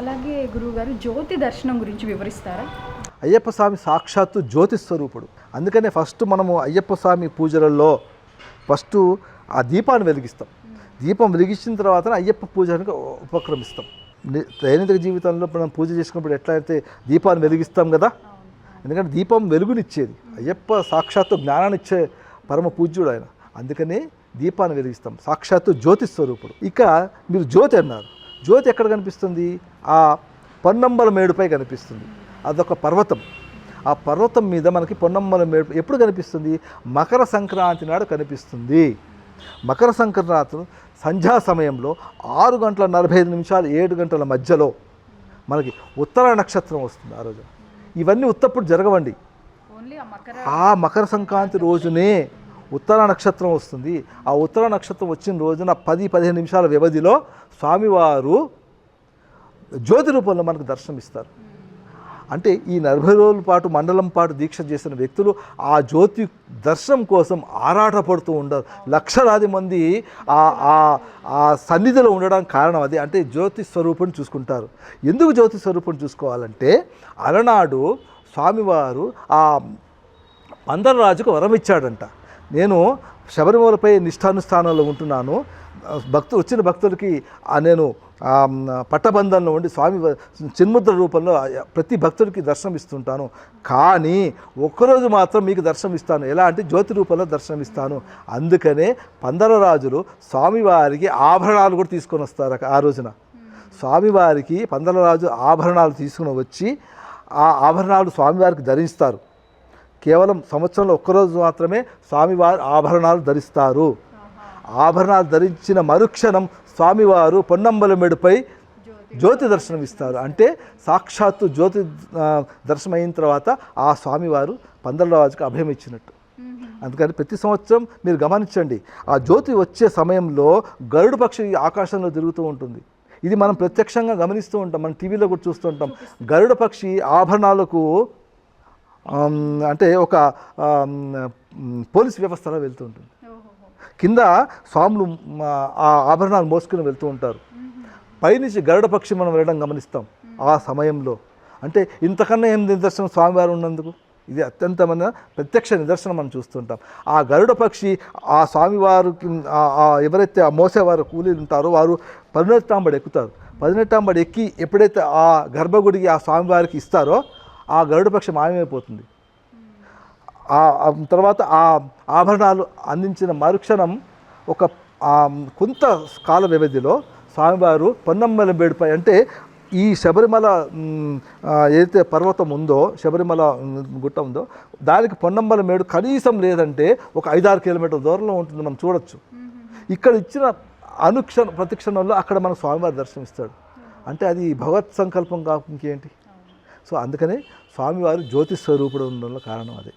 అలాగే గురువుగారు జ్యోతి దర్శనం గురించి వివరిస్తారా? అయ్యప్ప స్వామి సాక్షాత్తు జ్యోతి స్వరూపుడు. అందుకనే ఫస్ట్ మనము అయ్యప్ప స్వామి పూజలలో ఫస్ట్ ఆ దీపాన్ని వెలిగిస్తాం. దీపం వెలిగించిన తర్వాత అయ్యప్ప పూజానికి ఉపక్రమిస్తాం. దైనందిక జీవితంలో మనం పూజ చేసుకున్నప్పుడు ఎట్లా అయితే దీపాన్ని వెలిగిస్తాం కదా? ఎందుకంటే దీపం వెలుగునిచ్చేది. అయ్యప్ప సాక్షాత్తు జ్ఞానాన్ని ఇచ్చే పరమ పూజ్యుడు ఆయన. అందుకనే దీపాన్ని వెలిగిస్తాం. సాక్షాత్తు జ్యోతి స్వరూపుడు. ఇక మీరు జ్యోతి అన్నారు. జ్యోతి ఎక్కడ కనిపిస్తుంది? ఆ పొన్నంబల మేడుపై కనిపిస్తుంది. అదొక పర్వతం. ఆ పర్వతం మీద మనకి పొన్నమ్మల మేడు ఎప్పుడు కనిపిస్తుంది? మకర సంక్రాంతి నాడు కనిపిస్తుంది. మకర సంక్రాంతి సంధ్యా సమయంలో ఆరు గంటల నలభై ఐదు నిమిషాలు ఏడు గంటల మధ్యలో మనకి ఉత్తర నక్షత్రం వస్తుంది ఆ రోజు. ఇవన్నీ ఉత్తప్పుడు జరగవండి. ఆ మకర సంక్రాంతి రోజునే ఉత్తర నక్షత్రం వస్తుంది. ఆ ఉత్తర నక్షత్రం వచ్చిన రోజున పది పదిహేను నిమిషాల వ్యవధిలో స్వామివారు జ్యోతి రూపంలో మనకు దర్శనమిస్తారు. అంటే ఈ నలభై రోజుల పాటు మండలం పాటు దీక్ష చేసిన వ్యక్తులు ఆ జ్యోతి దర్శనం కోసం ఆరాటపడుతూ ఉండరు. లక్షలాది మంది ఆ ఆ సన్నిధిలో ఉండడానికి కారణం అది. అంటే జ్యోతి స్వరూపుని చూసుకుంటారు. ఎందుకు జ్యోతి స్వరూపుని చూసుకోవాలంటే అలనాడు స్వామివారు ఆ పందరరాజుకు వరం ఇచ్చాడంట నేను శబరిమలపై నిష్ఠానుష్ఠానంలో ఉంటున్నాను. భక్తులు వచ్చిన భక్తులకి నేను పట్టబంధంలో ఉండి స్వామి చిన్ముద్ర రూపంలో ప్రతి భక్తుడికి దర్శనం ఇస్తుంటాను. కానీ ఒక్కరోజు మాత్రం మీకు దర్శనం ఇస్తాను. ఎలా అంటే జ్యోతి రూపంలో దర్శనం ఇస్తాను. అందుకనే పందరరాజులు స్వామివారికి ఆభరణాలు కూడా తీసుకొని వస్తారు ఆ రోజున. స్వామివారికి పందరరాజు ఆభరణాలు తీసుకుని వచ్చి ఆ ఆభరణాలు స్వామివారికి ధరిస్తారు. కేవలం సంవత్సరంలో ఒక్కరోజు మాత్రమే స్వామివారు ఆభరణాలు ధరిస్తారు. ఆభరణాలు ధరించిన మరుక్షణం స్వామివారు పొన్నంబల మెడుపై జ్యోతి దర్శనం ఇస్తారు అంటే సాక్షాత్తు జ్యోతి దర్శనం అయిన తర్వాత ఆ స్వామివారు పందలరాజుకి అభయం ఇచ్చినట్టు. అందుకని ప్రతి సంవత్సరం మీరు గమనించండి ఆ జ్యోతి వచ్చే సమయంలో గరుడు పక్షి ఆకాశంలో తిరుగుతూ ఉంటుంది. ఇది మనం ప్రత్యక్షంగా గమనిస్తూ ఉంటాం మనం టీవీలో కూడా చూస్తూ ఉంటాం. గరుడ పక్షి ఆభరణాలకు అంటే ఒక పోలీస్ వ్యవస్థలో వెళ్తూ ఉంటుంది. కింద స్వాములు ఆ ఆభరణాలు మోసుకుని వెళ్తూ ఉంటారు. పైనుంచి గరుడ పక్షి మనం వెళ్ళడం గమనిస్తాం ఆ సమయంలో. అంటే ఇంతకన్నా ఏం నిదర్శనం స్వామివారు ఉన్నందుకు? ఇది అత్యంతమైన ప్రత్యక్ష నిదర్శనం మనం చూస్తుంటాం. ఆ గరుడ పక్షి ఆ స్వామివారికి ఎవరైతే ఆ మోసేవారు కూలీలు ఉంటారో వారు పదినెట్టాంబడి ఎక్కుతారు. పదినెట్టాంబడి ఎక్కి ఎప్పుడైతే ఆ గర్భగుడికి ఆ స్వామివారికి ఇస్తారో ఆ గరుడ పక్షి మాయమైపోతుంది. తర్వాత ఆ ఆభరణాలు అందించిన మరుక్షణం ఒక కొంత కాల వ్యవధిలో స్వామివారు పొన్నమ్మల బేడుపై అంటే ఈ శబరిమల ఏదైతే పర్వతం ఉందో శబరిమల గుట్ట ఉందో దానికి పొన్నమ్మల మేడు కనీసం లేదంటే ఒక ఐదారు కిలోమీటర్ల దూరంలో ఉంటుంది మనం చూడొచ్చు. ఇక్కడ ఇచ్చిన అనుక్షణ ప్రతిక్షణంలో అక్కడ మన స్వామివారి దర్శనమిస్తాడు. అంటే అది భగవత్ సంకల్పం కాక ఇంకేంటి సో అందుకనే స్వామివారు జ్యోతి స్వరూపుడు ఉండడంలో కారణం అదే.